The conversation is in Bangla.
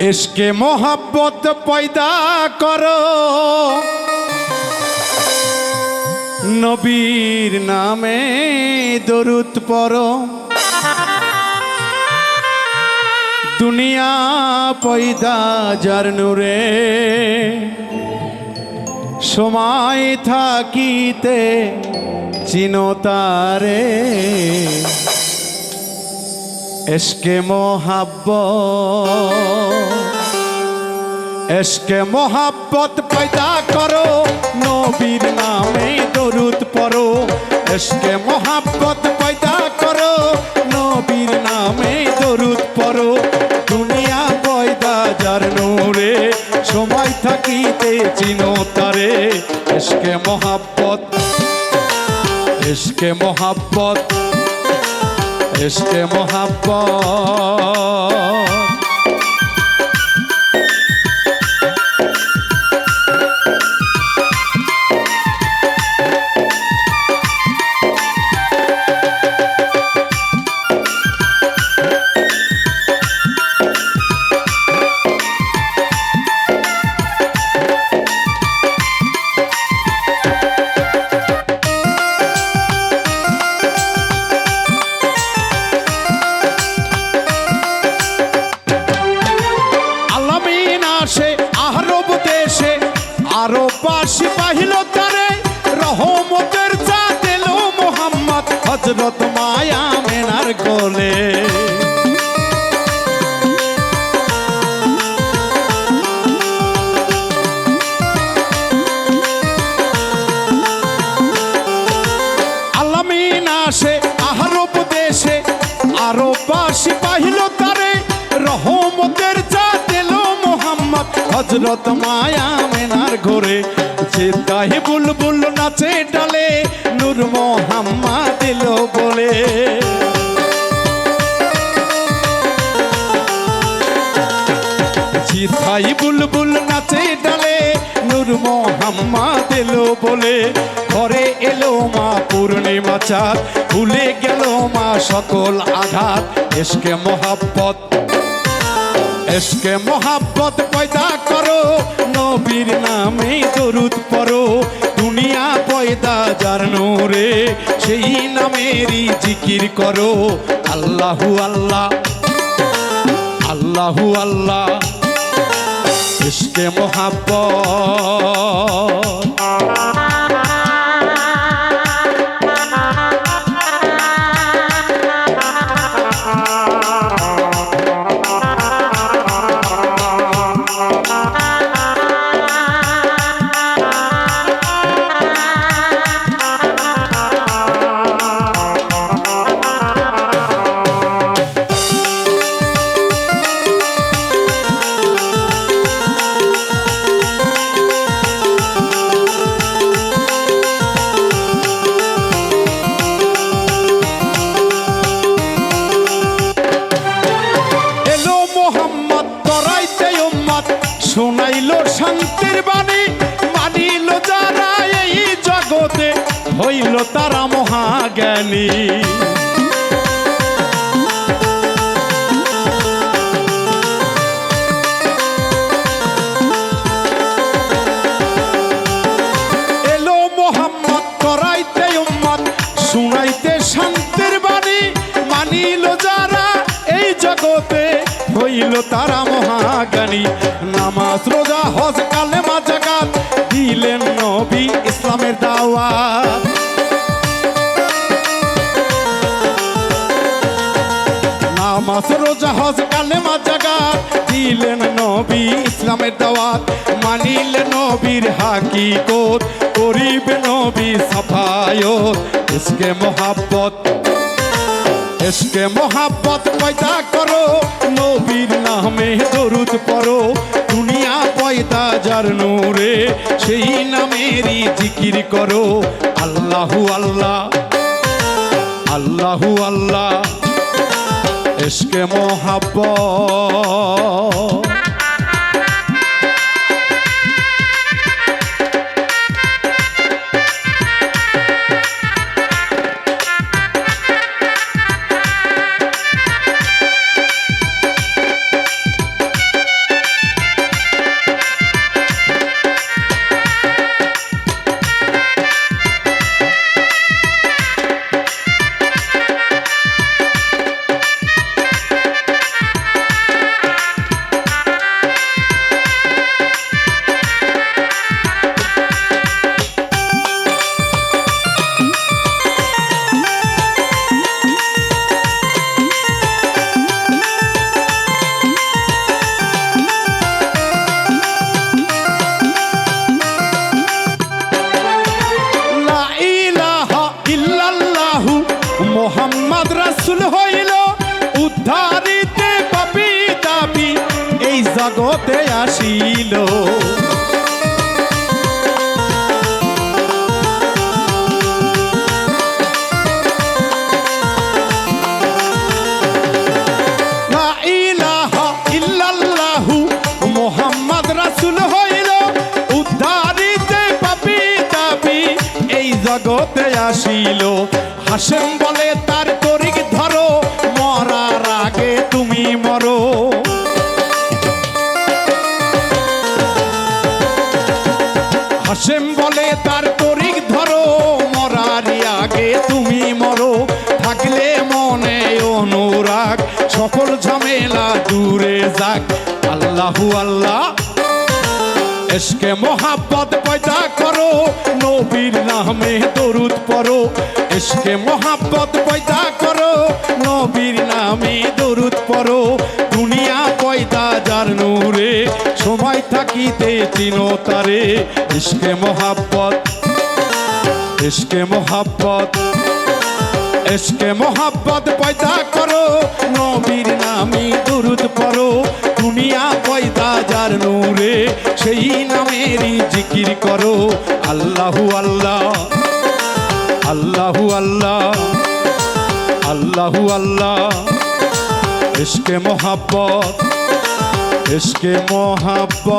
এসকে মোহাব্বত পয়দা করো। নবীর নামে দরুদ পড়ো। দুনিয়া পয়দা যার নূরে। সময় থাকিতে চিনতারে এসকে মোহাব্বত এসকে মোহাব্বত পয়দা করো, নবীর নামে দরুদ পড়ো। এসকে মোহাব্বত পয়দা করো, নবীর নামে দরুদ পড়ো। দুনিয়া পয়দা যার নূরে, সময় থাকিতে চিনো তারে। এসকে মোহাব্বত এসকে মোহাব্বত। এসকে মোহাব্বত। পাহিল তারে, রহমতের চা দিল মোহাম্মদ হজরত মায়া মেনার আলামিন আসে আহরব দেশে, আরও বাসি পাহিল তারে, রহমতের চা দিল মোহাম্মদ হজরত মায়া মেনার ঘরে। যে তাহে বুলবুল নাচে ডালে, নূর মোহাম্মদ দিল বলে। জিথাই বুলবুল নাচে ডালে, নূর মোহাম্মদ এলো বলে। ঘরে এলো মা পূর্ণিমা চাঁদ, ভুলে গেল মা সকল আঘাত। এসকে মোহাব্বত। এসকে মোহাব্বত পয়দা করো, নবীর নামে দরুদ পড়ো। দুনিয়া পয়দা যার নূরে, সেই নামেরই জিকির করো। আল্লাহু আল্লাহ আল্লাহু আল্লাহ ইশকে মোহাব্বত। হইল তারা মহাজ্ঞানী। শুনাইতে এই জগতে, হইল তারা মহাজ্ঞানী। নামাজ, রোজা, হজ, কালেমা জাকাত দিলেন নবী নামাজ, রোজা, হজ, কালেমা জাগাত দিলেন নবী ইসলামের দাওয়াত। মানিলেন নবীর হাকিকত, করিবে নবী সাফায়ত। ইসকে মোহাব্বত, এসকে মোহাব্বত পয়দা করো, নবীর নামে দরুদ পড়ো। দুনিয়া পয়দা যার নূরে, সেই নামেরই জিকির করো। আল্লাহু আল্লাহ আল্লাহু আল্লাহ। এসকে মোহাব্বত। জগতে আসিল। মুহাম্মদ দাবি এই জগতে আসিল। হাসেম বলে, তার তরিক ধরো, মরার আগে তুমি মরো। অনুরাগ সকল ঝামেলা দূরে যাক। আল্লাহু আল্লাহ এসকে মোহাব্বত পয়দা করো, নবীর নামে দরুদ পড়ো। এসকে মোহাব্বত পয়দা করো, নবীর নামে দরুদ পড়ো। দুনিয়া পয়দা যার নূরে, সময় থাকিতে চিনো তারে। ইসকে মোহাব্বত ইসকে মোহাব্বত। এসকে মোহাব্বত পয়দা করো, নবীর নামে দুরুদ পড়ো, দুনিয়া পয়দা যার নূরে, সেই নামেরই জিকির করো। আল্লাহু আল্লাহ আল্লাহু আল্লাহ আল্লাহু আল্লাহ, এসকে মোহাব্বত এসকে মোহাব্বত।